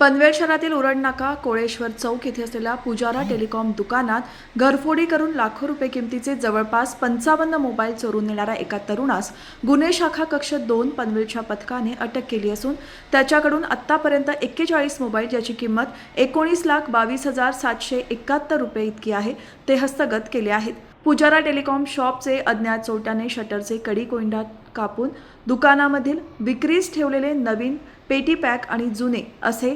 पनवेल शहरातील उरडनाका कोळेश्वर चौक येथे असलेल्या पुजारा टेलिकॉम दुकानात घरफोडी करून लाखो रुपये किमतीचे जवळपास पंचावन्न मोबाईल चोरून नेणाऱ्या एका तरुणास गुन्हे शाखा कक्ष दोन पनवेलच्या पथकाने अटक केली असून त्याच्याकडून आत्तापर्यंत एक्केचाळीस मोबाईल ज्याची किंमत एकोणीस लाख बावीस हजार सातशे एकाहत्तर रुपये इतकी आहे ते हस्तगत केले आहेत. पुजारा टेलिकॉम शॉपचे अज्ञात चोरट्याने शटरचे कडी कोंडा कापून दुकानामधील विक्रीस ठेवलेले नवीन पेटी पॅक आणि जुने असे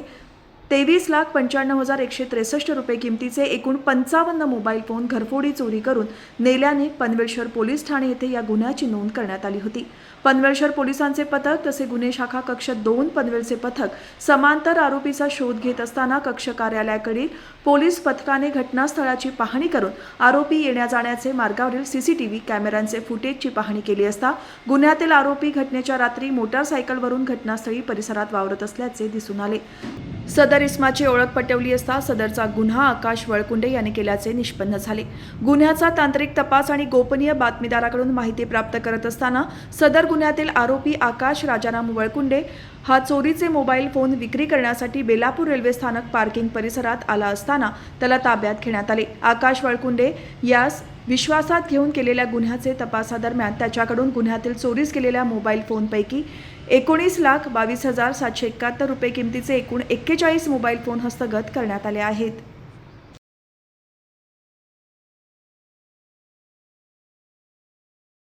तेवीस लाख पंच्याण्णव हजार एकशे त्रेसष्ट रुपये किमतीचे एकूण पंचावन्न मोबाईल फोन घरफोडी चोरी करून नेल्याने पनवेलशहर पोलीस ठाणे येथे या गुन्ह्याची नोंद करण्यात आली होती. पनवेलशहर पोलिसांचे पथक तसे गुन्हे शाखा कक्ष दोन पनवेलचे पथक समांतर आरोपीचा शोध घेत असताना कक्ष कार्यालयाकडील पोलीस पथकाने घटनास्थळाची पाहणी करून आरोपी येण्या जाण्याचे मार्गावरील सीसीटीव्ही कॅमेऱ्यांचे फुटेजची पाहणी केली असता गुन्ह्यातील आरोपी घटनेच्या रात्री मोटारसायकलवरून घटनास्थळी परिसरात वावरत असल्याचे दिसून आले. सदर इस्माची ओळख पटवली असता सदरचा गुन्हा आकाश वळकुंडे यांनी केल्याचे निष्पन्न झाले. गुन्ह्याचा तांत्रिक तपास आणि गोपनीय बातमीदाराकडून माहिती प्राप्त करत असताना सदर गुन्ह्यातील आरोपी आकाश राजाराम वळकुंडे हा चोरीचे मोबाईल फोन विक्री करण्यासाठी बेलापूर रेल्वे स्थानक पार्किंग परिसरात आला असताना त्याला ताब्यात घेण्यात आले. आकाश वळकुंडे यास विश्वासात घेऊन केलेल्या गुन्ह्याचे तपासादरम्यान त्याच्याकडून गुन्ह्यातील चोरीस केलेल्या मोबाईल फोनपैकी एकोणीस लाख बावीस हजार सातशे एकाहत्तर रुपये किमतीचे एकूण एक्केचाळीस मोबाईल फोन हस्तगत करण्यात आले आहेत.